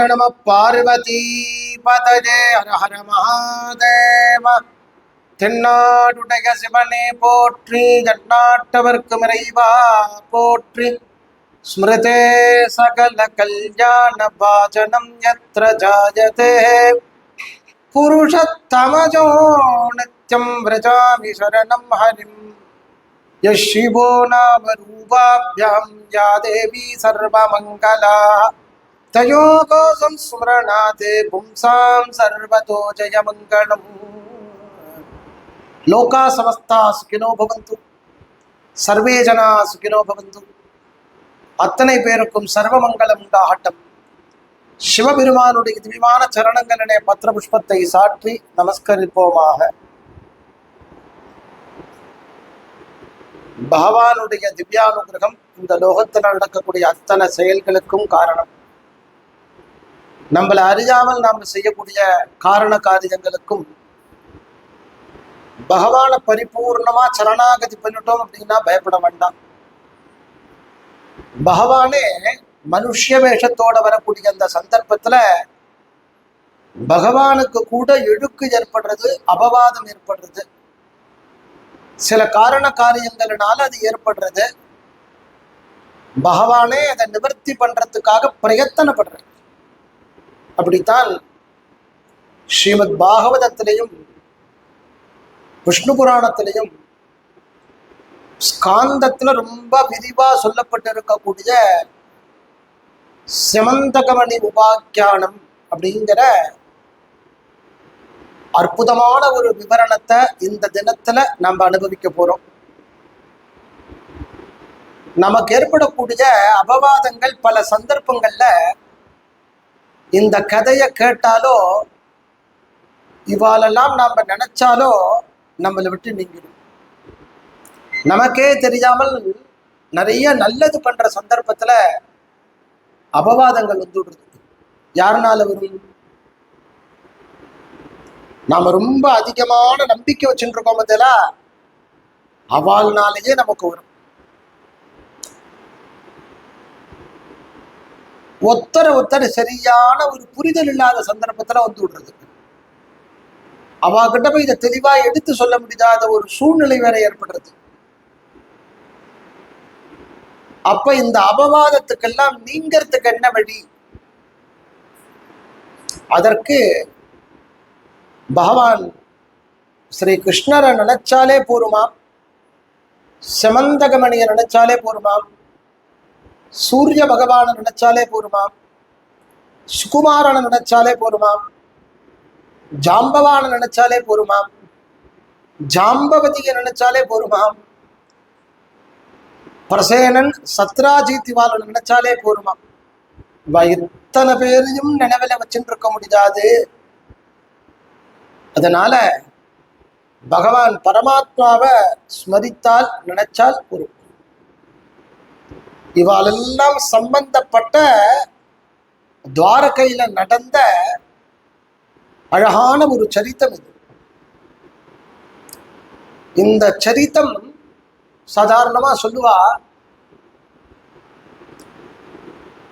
ஹர நம பார்வதி பதஜே ஹர ஹர மகாதேவ தென்னாடுடைய சிவனே போற்றி ஜன்னாட்டவர்க்கு இறைவா போற்றி ஸ்மிருதே சகல கல்யாண பாஜனம் யத்ர ஜாயதே புருஷத்தமஜோ நித்யம் விரஜாமி சரணம் ஹரிம் यः शिवो नाम रूपाभ्यां या देवी सर्वमङ्गला தயோகோகம் ஸ்மரணாதே பும்சாம் சர்வதோ ஜயமங்கலம் லோகா சமஸ்தா சுகினோ பவந்து சர்வே ஜனா சுகினோ பவந்து அத்தனை பேருக்கும் சர்வமங்கலம் உண்டாகட்டும். சிவபெருமானுடைய திவ்யமான சரணங்களிலே பத்திர புஷ்பத்தை சாற்றி நமஸ்கரிப்போமாக. பகவானுடைய திவ்யானுகிரகம் இந்த லோகத்தில் நடக்கக்கூடிய அத்தனை செயல்களுக்கும் காரணம். நம்மளை அறியாமல் நாம் செய்யக்கூடிய காரண காரியங்களுக்கும் பகவானை பரிபூர்ணமா சரணாகதி பண்ணிட்டோம் அப்படின்னா பயப்பட வேண்டாம். பகவானே மனுஷ வேஷத்தோட வரக்கூடிய அந்த சந்தர்ப்பத்துல பகவானுக்கு கூட இழுக்கு ஏற்படுறது அபவாதம் ஏற்படுறது. சில காரண காரியங்களினால அது ஏற்படுறது. பகவானே அதை நிவர்த்தி பண்றதுக்காக பிரயத்தனப்படுற அப்படித்தான் ஸ்ரீமத் பாகவதத்திலையும் விஷ்ணு புராணத்திலையும் ஸ்காந்தத்துல ரொம்ப விரிவா சொல்லப்பட்டிருக்கக்கூடிய செமந்தகமணி உபாக்கியானம் அப்படிங்கிற அற்புதமான ஒரு விவரணத்தை இந்த தினத்துல நம்ம அனுபவிக்க போறோம். நமக்கு ஏற்படக்கூடிய அபவாதங்கள் பல சந்தர்ப்பங்கள்ல இந்த கதையை கேட்டாலோ இவாளெல்லாம் நாம நினைச்சாலோ நம்மளை விட்டு நீங்கிடும். நமக்கே தெரியாமல் நிறைய நல்லது பண்ற சந்தர்ப்பத்துல அபவாதங்கள் வந்து விடுறது. யாருனால வரும்? நாம ரொம்ப அதிகமான நம்பிக்கை வச்சுட்டு இருக்கோம் பதில நமக்கு வரும். ஒத்தர ஒத்தர சரியான ஒரு புரிதல் இல்லாத சந்தர்ப்பத்துல வந்து விடுறது. அவகிட்ட போய் இதை தெளிவா எடுத்து சொல்ல முடியாத ஒரு சூழ்நிலை வேற ஏற்படுறது. அப்ப இந்த அபவாதத்துக்கெல்லாம் நீங்கிறதுக்கு என்ன வழி? அதற்கு பகவான் ஸ்ரீ கிருஷ்ணரை நினைச்சாலே போருமாம். செமந்தகமணியை நினைச்சாலே போருமாம். சூரிய பகவானை நினைச்சாலே போருமாம் சுகுமாரனை நினைச்சாலே போருமாம் ஜாம்பவானை நினைச்சாலே போருமாம் ஜாம்பவதியை நினைச்சாலே போருமாம் பிரசேனன் சத்ராஜித்திவாலன் நினைச்சாலே போருமாம் இத்தனை பேரையும் நினைவில வச்சுட்டு இருக்க முடியாது. அதனால பகவான் பரமாத்மாவை ஸ்மரித்தால் நினைச்சால் ஒரு இவாளெல்லாம் சம்பந்தப்பட்ட துவாரகையில நடந்த அழகான ஒரு சரித்தம் இது. இந்த சரித்தம் சாதாரணமா சொல்லுவா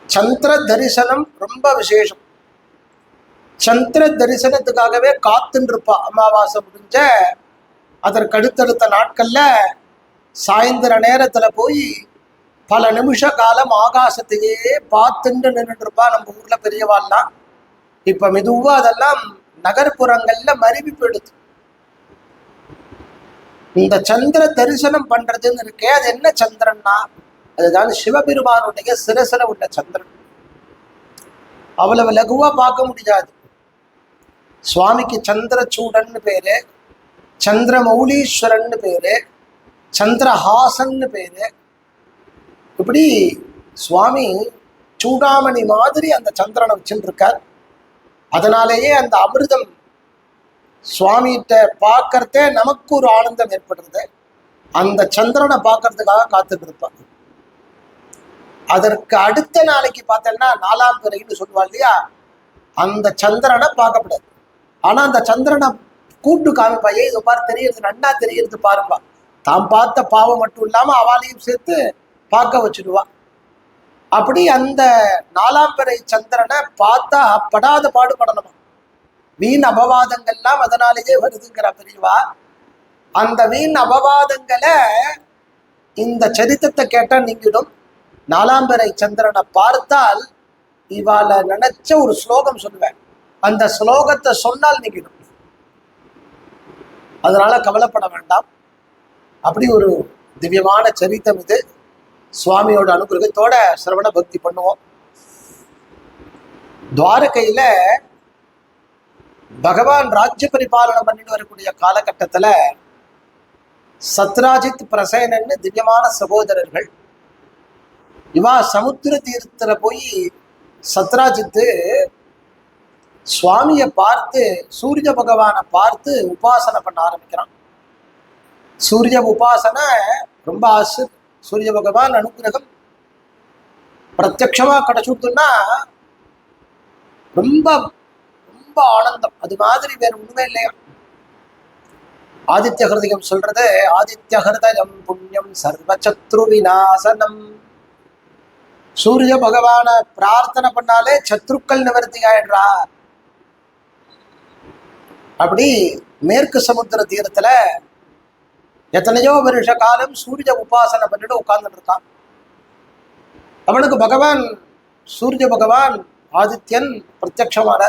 சந்திர தரிசனம் ரொம்ப விசேஷம். சந்திர தரிசனத்துக்காகவே காத்துன்னு இருப்பா அமாவாசை முடிஞ்ச அதற்கு அடுத்தடுத்த நாட்கள்ல சாயந்தர நேரத்துல போய் பல நிமிஷ காலம் ஆகாசத்தையே பார்த்துட்டு நின்றுருப்பா நம்ம ஊர்ல பெரியவாள்லாம். இப்ப மெதுவா அதெல்லாம் நகர்ப்புறங்கள்ல மருவி போயிடுது. இந்த சந்திர தரிசனம் பண்றதுன்னு இருக்கே அது என்ன சந்திரன்னா? அதுதான் சிவபெருமானுடைய சிரசில உள்ள சந்திரன். அவ்வளவு லகுவா பார்க்க முடியாது. சுவாமிக்கு சந்திரச்சூடன்னு பேரு சந்திரமௌலீஸ்வரன் பேரு சந்திரஹாசன்னு பேரு இப்படி சுவாமி சூடாமணி மாதிரி அந்த சந்திரனை வச்சுருக்கார். அதனாலேயே அந்த அமிர்தம் சுவாமிகிட்ட பார்க்கறதே நமக்கு ஒரு ஆனந்தம் ஏற்படுறது. அந்த சந்திரனை பார்க்கறதுக்காக காத்துட்டு இருப்பாங்க அதற்கு அடுத்த நாளைக்கு பார்த்தோம்னா நாலாம் பிறைன்னு சொல்லுவா இல்லையா? அந்த சந்திரனை பார்க்கப்படாது. ஆனா அந்த சந்திரனை கூட்டு காமிப்பா இது இதை பாரு தெரியறது நன்னா தெரியறது பாருப்பா. தாம் பார்த்த பாவம் மட்டும் இல்லாம அவளையும் சேர்த்து பார்க்க வச்சுடுவா. அப்படி அந்த நாலாம் பிறை சந்திரனை பார்த்தா படாத பாடுபடணுமா? வீண் அபவாதங்கள்லாம் அதனாலேயே வருதுங்கிற பிரிவா. அந்த வீண் அபவாதங்களை இந்த சரித்திரத்தை கேட்டா நீங்கிடும். நாலாம் பிறை சந்திரனை பார்த்தால் இவாள நினைச்ச ஒரு ஸ்லோகம் சொல்லுவேன். அந்த ஸ்லோகத்தை சொன்னால் நீங்கிடும். அதனால கவலைப்பட வேண்டாம். அப்படி ஒரு திவ்யமான சரித்தம் இது. சுவாமியோட அனுகிரகத்தோட சிரவண பக்தி பண்ணுவோம். துவாரகையில பகவான் ராஜ்ய பரிபாலனம் பண்ணிட்டு வரக்கூடிய காலகட்டத்துல சத்ராஜித் பிரசேனன்னு திவ்யமான சகோதரர்கள். இவா சமுத்திர தீர்த்தத்துல போய் சத்ராஜித்து சுவாமியை பார்த்து சூரிய பகவானை பார்த்து உபாசனை பண்ண ஆரம்பிக்கிறான். சூரிய உபாசனை ரொம்ப ஆசை சூரிய பகவான் அனுகிரகம் பிரத்யக்ஷமா கிடைச்சுட்டுன்னா ரொம்ப ரொம்ப ஆனந்தம். அது மாதிரி வேற ஒண்ணுமே இல்லையா? ஆதித்ய ஹிருதயம் சொல்றது ஆதித்ய ஹிருதயம் புண்ணியம் சர்வச்சத்ரு விநாசனம். சூரிய பகவான பிரார்த்தனை பண்ணாலே சத்ருக்கள் நிவர்த்தி ஆயிடுறா அப்படி மேற்கு சமுத்திர தீரத்துல எத்தனையோ வருஷ காலம் சூரிய உபாசனை பண்ணிட்டு உட்கார்ந்துட்டு இருக்கான் அவனுக்கு பகவான் சூரிய பகவான் ஆதித்யன் பிரத்யமான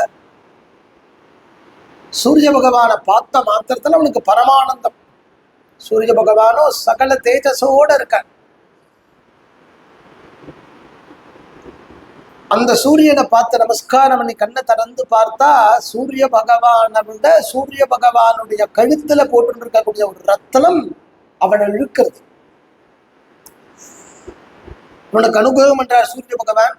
சூரிய பகவானை பார்த்த மாத்திரத்தில் அவனுக்கு பரமானந்தம். சூரிய பகவானோ சகல தேஜஸோட இருக்கான் அந்த சூரியனை பார்த்து நமஸ்காரம் பண்ணி கண்ணை திறந்து பார்த்தா சூரிய பகவானை விட சூரிய பகவானுடைய கழுத்துல போட்டு இருக்கக்கூடிய ஒரு ரத்தனம் அவனை இழுக்கிறது. உனக்கு அனுகிரகம் என்றார் சூரிய பகவான்.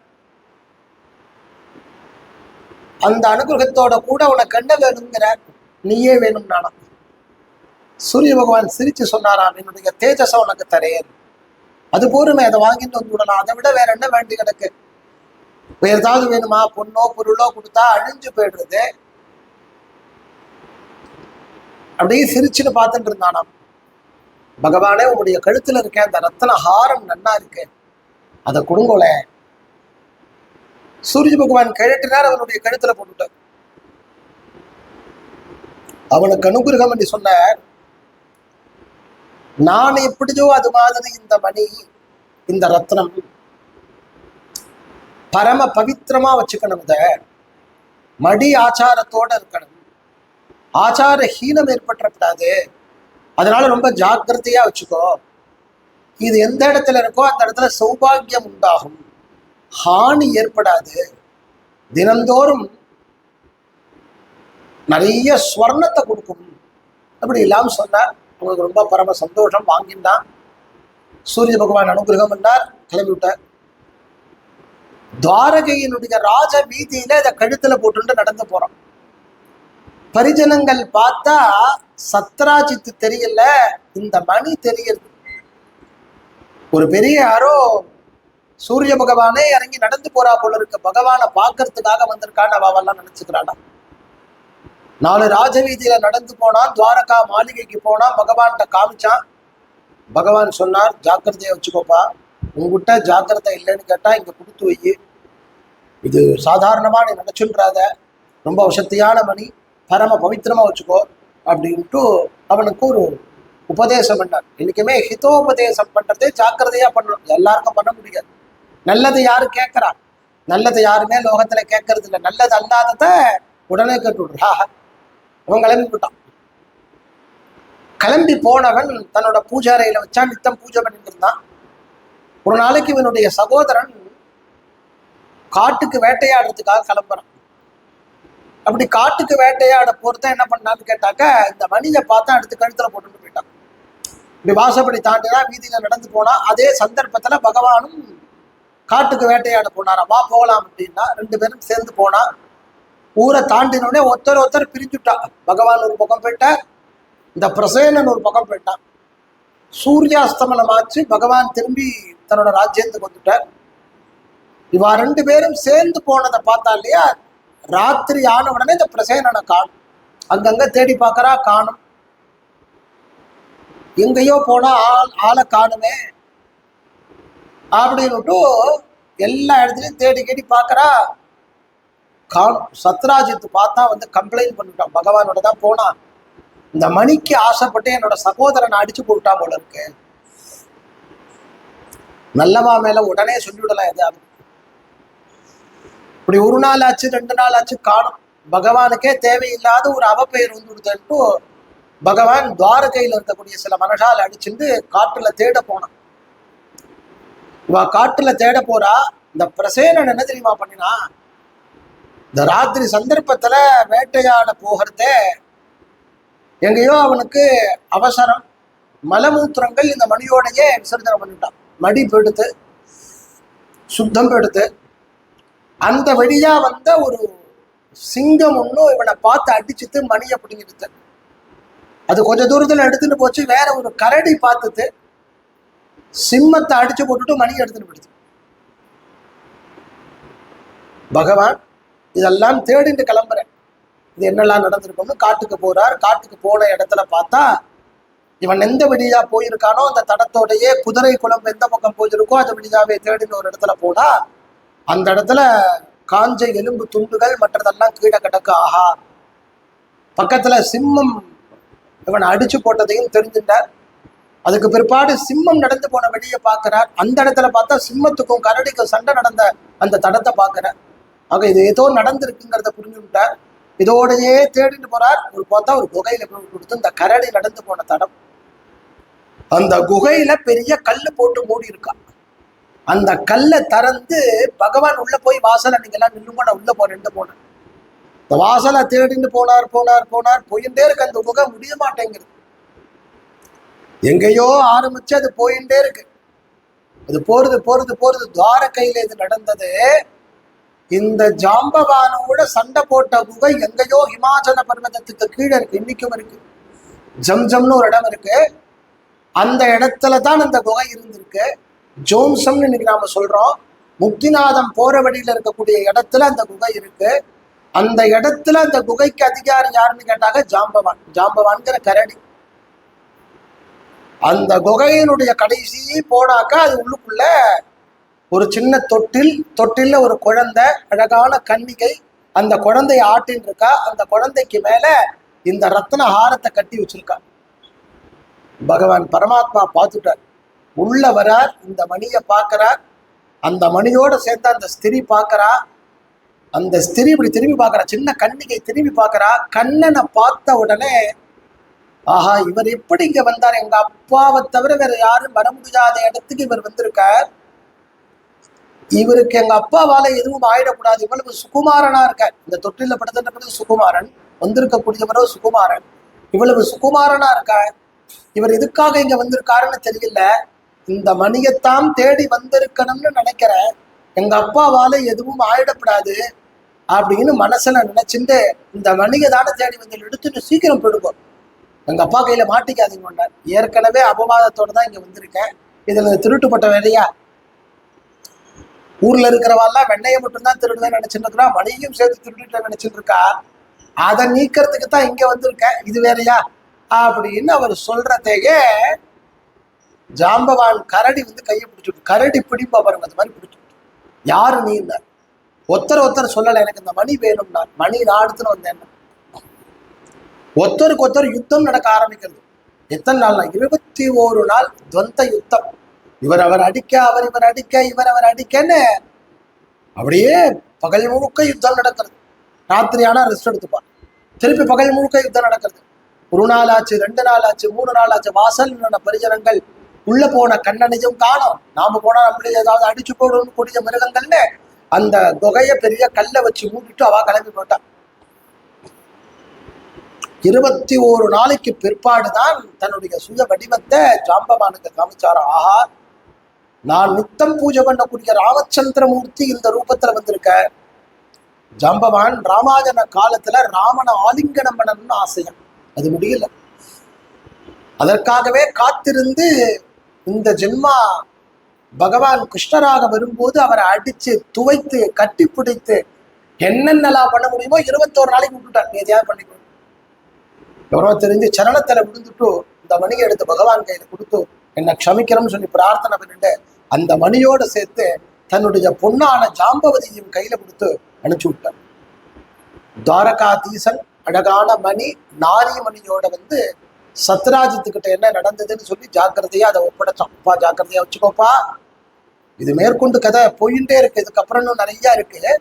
அந்த அனுகிரகத்தோட கூட உனக்கு கண்ண வேணுங்கிறார் நீயே வேணும் நானா. சூரிய பகவான் சிரிச்சு சொன்னாராம் என்னுடைய தேஜசம் உனக்கு தரேன். அது போருமே அதை வாங்கிட்டு வந்து விடலாம். அதை விட வேற என்ன வேண்டி கிடக்கு? வேற ஏதாவது வேணுமா? பொண்ணோ பொருளோ கொடுத்தா அழிஞ்சு போயிடுறது. அப்படியே சிரிச்சுன்னு பார்த்துட்டு இருந்தானாம். பகவானே உங்களுடைய கழுத்துல இருக்கேன். அந்த ரத்தன ஹாரம் நன்னா இருக்கு. அதை கொடுங்கோல. சூரிய பகவான் கிழட்டினார் அவனுடைய கழுத்துல போட்டுட்டார் அவனுக்கு அனுகிரகம் என்று சொன்ன நான் எப்படியோ அது மாதிரி இந்த மணி இந்த ரத்னம் பரம பவித்திரமா வச்சுக்கணும் இதை மடி ஆச்சாரத்தோட இருக்கணும். ஆச்சார ஹீனம் ஏற்பட்டுறக்கூடாது. அதனால ரொம்ப ஜாக்கிரதையா வச்சுக்கோ. இது எந்த இடத்துல இருக்கோ அந்த இடத்துல சௌபாகியம் உண்டாகும். ஹானி ஏற்படாது. தினந்தோறும் நிறைய ஸ்வர்ணத்தை கொடுக்கும். அப்படி இல்லாம சொன்னார் அவங்களுக்கு ரொம்ப பரம சந்தோஷம் வாங்கினான் சூரிய பகவான் அனுகிரகம் என்றார் கிளம்பி விட்டார் துவாரகையினுடைய ராஜ வீதியில இதை கழுத்துல போட்டுட்டு நடந்து போறோம். பரிஜனங்கள் பார்த்தா சத்ராஜித்து தெரியல இந்த மணி தெரியுது. ஒரு பெரிய யாரோ சூரிய பகவானே இறங்கி நடந்து போறா போல இருக்கு. பகவானை பார்க்கறதுக்காக வந்திருக்கான்னு அவெல்லாம் நினைச்சுக்கிறாடா நாலு ராஜவீதியில நடந்து போனான் துவாரகா மாளிகைக்கு போனான் பகவான்கிட்ட காமிச்சான். பகவான் சொன்னார் ஜாக்கிரதையை வச்சுக்கோப்பா. உங்ககிட்ட ஜாக்கிரதை இல்லைன்னு கேட்டா இங்க கொடுத்து வை இது சாதாரணமா நீ நினச்சுன்றாத. ரொம்ப வசத்தியான மணி பரம பவித்திரமா வச்சுக்கோ அப்படின்ட்டு அவனுக்கு ஒரு உபதேசம் பண்ணார். என்றைக்குமே ஹிதோபதேசம் பண்றதே ஜாக்கிரதையா பண்ணணும். எல்லாருக்கும் பண்ண முடியாது. நல்லது யாரு கேட்குறா? நல்லது யாருமே லோகத்துல கேட்கறது இல்லை. நல்லது அல்லாதத உடனே கேட்டு விடுறா அவன் கிளம்பி விட்டான் கிளம்பி போனவன் தன்னோட பூஜாரையில் வச்சா நித்தம் பூஜை பண்ணிட்டு இருந்தான். ஒரு நாளைக்கு இவனுடைய சகோதரன் காட்டுக்கு வேட்டையாடுறதுக்காக கிளம்புறான். அப்படி காட்டுக்கு வேட்டையாட போறத என்ன பண்ணான்னு கேட்டாக்க இந்த மணியை பார்த்தா எடுத்து கழுத்துல போட்டுட்டு போயிட்டான். இப்படி வாசப்படி தாண்டினா வீதியில நடந்து போனா அதே சந்தர்ப்பத்துல பகவானும் காட்டுக்கு வேட்டையாட போனாரா வா போகலாம் அப்படின்னா ரெண்டு பேரும் சேர்ந்து போனா ஊரை தாண்டினோடனே ஒருத்தர் ஒருத்தர் பிரிஞ்சுட்டா. பகவான் ஒரு பக்கம் போயிட்டார் இந்த பிரசேனன் ஒரு பக்கம் போயிட்டான். சூரியாஸ்தமனம் ஆச்சு பகவான் திரும்பி தன்னோட ராஜ்யத்துக்கு வந்துட்டார். இவா ரெண்டு பேரும் சேர்ந்து போனதை பார்த்தா இல்லையா? ராத்திரி ஆன உடனே இந்த பிரசேனனை காணும். அங்கங்க தேடி பார்க்கறா காணும். எங்கேயோ போனா ஆள் ஆளை காணுமே. அப்படின்னுட்டு எல்லா இடத்துலையும் தேடி கேடி பார்க்கறா. காணும் சத்ராஜித்து பார்த்தா வந்து கம்ப்ளைண்ட் பண்ணிட்டான் பகவானோட தான் போனான் இந்த மணிக்கு ஆசைப்பட்டு என்னோட சகோதரனை அடிச்சு போட்டான் போல இருக்கு. நல்லவா மேல உடனே சொல்லிவிடலாம் எதாவது இப்படி ஒரு நாள் ஆச்சு ரெண்டு நாள் ஆச்சு காணும். பகவானுக்கே தேவையில்லாத ஒரு அவப்பெயர் வந்து பகவான் துவாரகையில் இருக்கக்கூடிய சில மனசால் அடிச்சிருந்து காட்டுல தேட போனான். இவ காட்டுல தேட போறா இந்த பிரசேனன் என்ன தெரியுமா பண்ணினா இந்த ராத்திரி சந்தர்ப்பத்துல வேட்டையாட போகிறதே எங்கேயோ அவனுக்கு அவசரம். மலமூத்திரங்கள் இந்த மணியோடையே விசர்ஜனை பண்ணிட்டான். மடி பெடுத்து சுத்தம் பெடுத்து அந்த வழியா வந்த ஒரு சிங்கம் ஒன்றும் இவனை பார்த்து அடிச்சுட்டு மணியை பிடிங்கிடுத்து அது கொஞ்ச தூரத்துல எடுத்துட்டு போச்சு. வேற ஒரு கரடி பார்த்துட்டு சிம்மத்தை அடிச்சு போட்டுட்டு மணி எடுத்துட்டு போயிடுது பகவான் இதெல்லாம் தேடிட்டு கிளம்புறேன். இது என்னெல்லாம் நடந்திருக்கும்னு காட்டுக்கு போறார். காட்டுக்கு போன இடத்துல பார்த்தா இவன் எந்த வழியா போயிருக்கானோ அந்த தடத்தோடையே குதிரை குளம் எந்த பக்கம் போயிருக்கோ அந்த வழியாவே தேடின்னு ஒரு இடத்துல போனா அந்த இடத்துல காஞ்ச எலும்பு துண்டுகள் மற்றதெல்லாம் கீழே கிடக்க. ஆஹா. பக்கத்துல சிம்மம் இவன் அடிச்சு போட்டதையும் தெரிஞ்சுட்டார். அதுக்கு பிற்பாடு சிம்மம் நடந்து போன வழியை பார்க்கிறார். அந்த இடத்துல பார்த்தா சிம்மத்துக்கும் கரடிக்கும் சண்டை நடந்த அந்த தடத்தை பார்க்கிறார். ஆக இது ஏதோ நடந்திருக்குங்கிறத புரிஞ்சுட்டார் இதோடையே தேடிட்டு போறார். ஒரு பார்த்தா ஒரு குகையில கொடுத்து இந்த கரடி நடந்து போன தடம். அந்த குகையில பெரிய கல்லு போட்டு மூடி இருக்கா அந்த கல்லை திறந்து பகவான் உள்ள போய் வாசலை நீங்கெல்லாம் நில்லுங்க நான் உள்ள போறேன் போனேன். இந்த வாசலை தேடிட்டு போனார் போனார் போனார் போயிட்டே இருக்கு. அந்த குகை முடிய மாட்டேங்குது. எங்கேயோ ஆரம்பிச்சு அது போயிட்டே இருக்கு. அது போறது போறது போறது துவாரக்கையில இது நடந்தது. இந்த ஜாம்பவானோட சண்டை போட்ட குகை எங்கேயோ ஹிமாச்சல பர்வதத்துக்கு கீழே இருக்கு. இன்னைக்கும் இருக்கு. ஜம்ஜம்னு ஒரு இடம் இருக்கு. அந்த இடத்துல தான் அந்த குகை இருந்திருக்கு. ஜோம்சம்னு இன்னைக்கு நாம சொல்றோம். முக்திநாதம் போற வழியில இருக்கக்கூடிய இடத்துல அந்த குகை இருக்கு. அந்த இடத்துல அந்த குகைக்கு அதிகாரி யாருன்னு கேட்டாங்க? ஜாம்பவான். ஜாம்பவான்கிற கரடி. அந்த குகையினுடைய கடைசி போனாக்கா அது உள்ளுக்குள்ள ஒரு சின்ன தொட்டில் தொட்டில்ல ஒரு குழந்தை அழகான கன்னிகை அந்த குழந்தைய ஆட்டின்னு இருக்கா? அந்த குழந்தைக்கு மேல இந்த ரத்ன ஹாரத்தை கட்டி வச்சிருக்கா. பகவான் பரமாத்மா பார்த்துட்டார். உள்ள வரார் இந்த மணியை பார்க்கறார் அந்த மணியோட சேர்த்து அந்த ஸ்திரி பார்க்கறா. அந்த ஸ்திரி இப்படி திரும்பி பார்க்கறா சின்ன கண்ணிகை திரும்பி பார்க்கறா. கண்ணனை பார்த்த உடனே ஆஹா இவர் எப்படி இங்க வந்தார்? எங்க அப்பாவை தவிர வேற யாரும் வர முடியாத இடத்துக்கு இவர் வந்திருக்கார். இவருக்கு எங்க அப்பாவால எதுவும் ஆயிடக்கூடாது. இவ்வளவு சுகுமாரனா இருக்கார். இந்த தொட்டில படுத்துட்டு சுகுமாரன் வந்திருக்கக்கூடியவரோ சுகுமாரன். இவ்வளவு சுகுமாரனா இருக்கார். இவர் எதுக்காக இங்க வந்திருக்காருன்னு தெரியல. இந்த மணியத்தான் தேடி வந்திருக்கணும்னு நினைக்கிறேன். எங்க அப்பாவால எதுவும் ஆயிடப்படாது அப்படின்னு மனசுல நினைச்சுட்டு இந்த மணியை தானே தேடி வந்து எடுத்துட்டு சீக்கிரம் போயிடுவோம் எங்க அப்பா கையில மாட்டிக்காதீங்க கொண்டார் ஏற்கனவே அபவாதத்தோட தான் இங்க வந்திருக்கேன். இதுல திருட்டுப்பட்ட வேலையா? ஊர்ல இருக்கிறவாள்லாம் வெண்ணையை மட்டும்தான் திருடுவேன் நினைச்சிட்டு இருக்கிறா மணியும் சேர்த்து திருடிட்டு நினைச்சிட்டு இருக்கா? அதை நீக்கிறதுக்கு தான் இங்க வந்திருக்கேன். இது வேறையா? அப்படின்னு அவர் சொல்றதையே ஜாம்பவான் கரடி வந்து கையை பிடிச்சிட்டு கரடி பிடிப்பா பாருங்க அந்த மாதிரி பிடிச்சிட்டு யாரு நீ ஒருத்தர் ஒருத்தர் சொல்லலை எனக்கு இந்த மணி வேணும்னா மணி நான் எடுத்துன்னு வந்தேன். ஒத்தருக்கு ஒருத்தர் யுத்தம் நடக்க ஆரம்பிக்கிறது. எத்தனை நாள்னா இருபத்தி ஓரு நாள் துவந்த யுத்தம். இவர் அவர் அடிக்க அவர் இவர் அடிக்க இவர் அவர் அடிக்கன்னு அப்படியே பகல் முழுக்க யுத்தம் நடக்கிறது. ராத்திரி ஆனா ரெஸ்ட் எடுத்துப்பார் திருப்பி பகல் முழுக்க யுத்தம் நடக்கிறது. ஒரு நாள் ஆச்சு ரெண்டு நாள் ஆச்சு மூணு நாள் ஆச்சு வாசல் பரிஜனங்கள் உள்ள போன கண்ணனையும் காணும். நாம போனா நம்மளே ஏதாவது அடிச்சு போடணும்னு கூடிய மிருகங்கள்னு அந்த தொகைய பெரிய கல்லை வச்சு மூடிட்டு அவ கிளம்பி போட்டான் இருபத்தி ஓரு நாளைக்கு பிற்பாடுதான் தன்னுடைய சுய வடிவத்தை ஜாம்பவானுக்கு காமிச்சாரா? ஆஹா! நான் நித்தம் பூஜை பண்ணக்கூடிய ராமச்சந்திரமூர்த்தி இந்த ரூபத்துல வந்திருக்க. ஜாம்பவான் ராமாயண காலத்துல ராமனை ஆலிங்கனம் பண்ணணும்னு ஆசையம் அது முடியல. அதற்காகவே காத்திருந்து இந்த ஜென்மா பகவான் கிருஷ்ணராக வரும்போது அவரை அடிச்சு துவைத்து கட்டி பிடித்து என்னென்னலாம் பண்ண முடியுமோ இருபத்தோரு நாளைக்கு விட்டுட்டார். நீ எதையாவது பண்ணிக்கோ. எவரோ தெரிஞ்சு சரணத்தில் விழுந்துட்டு இந்த மணியை எடுத்து பகவான் கையில கொடுத்து என்னை க்ஷமிக்கிறோம்னு சொல்லி பிரார்த்தனை பண்ணிட்டு அந்த மணியோட சேர்த்து தன்னுடைய பொண்ணான ஜாம்பவதியும் கையில கொடுத்து அனுப்பிச்சு விட்டார். துவாரகாதீசன் அழகான மணி நாரிமணியோட வந்து சத்ராஜித்துக்கிட்ட என்ன நடந்ததுன்னு சொல்லி ஜாக்கிரதையா அதை ஒப்படைச்சான். அப்பா ஜாக்கிரதையா வச்சுக்கோப்பா. இது மேற்கொண்டு கதை போயிட்டே இருக்கு. இதுக்கப்புறம் இன்னும் நிறைய இருக்கு.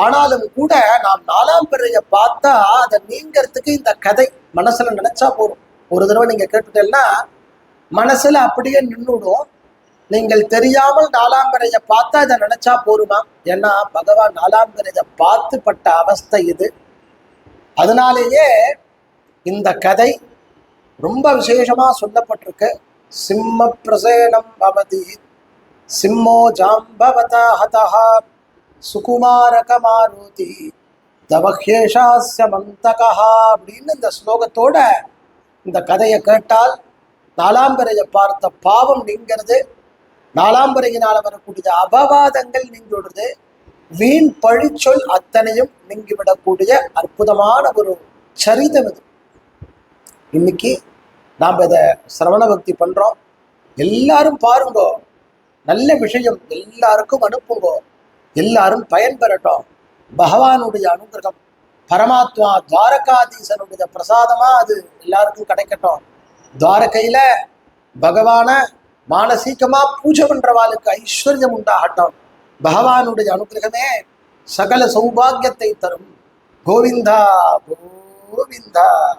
ஆனாலும் கூட நாம் நாலாம் பிறைய பார்த்தா அதை நீங்கிறதுக்கு இந்த கதை மனசுல நினைச்சா போதும். ஒரு தடவை நீங்க கேட்டுட்டேன்னா மனசுல அப்படியே நின்றுடும் நீங்கள் தெரியாமல் நாலாம் பிறைய பார்த்தா இதை நினைச்சா போருமா ஏன்னா பகவான் நாலாம் பிறைய பார்த்து பட்ட அவஸ்தை இது. அதனாலேயே இந்த கதை ரொம்ப விசேஷமாக சொல்லப்பட்டிருக்கு சிம்ம பிரசேனம் பவதி. சிம்மோ ஜாம்பவதா ஹதா சுகுமாரக மாருதி தவஹேஷாஸ்ய மந்தகா அப்படின்னு இந்த ஸ்லோகத்தோட இந்த கதையை கேட்டால் நாலாம்பரையை பார்த்த பாவம் நீங்கிறது நாலாம்பரையினால் வரக்கூடிய அபவாதங்கள் நீங்கிவிடுது வீண் பழிச்சொல் அத்தனையும் நீங்கிவிடக்கூடிய அற்புதமான ஒரு சரிதம் இது. இன்னைக்கு நாம் இதை சிரவண பக்தி பண்றோம். எல்லாரும் பாருங்கோ. நல்ல விஷயம். எல்லாருக்கும் அனுப்புங்கோ. எல்லாரும் பயன்பெறட்டும் பகவானுடைய அனுகிரகம். பரமாத்மா துவாரகாதீசனுடைய பிரசாதமா அது எல்லாருக்கும் கிடைக்கட்டும். துவாரகையில பகவானை மானசீகமா பூஜை பண்ணுறவாளுக்கு ஐஸ்வர்யம் உண்டாகட்டும். பகவானுடைய அனுகிரகமே சகல சௌபாகியத்தை தரும். கோவிந்தா கோவிந்தா.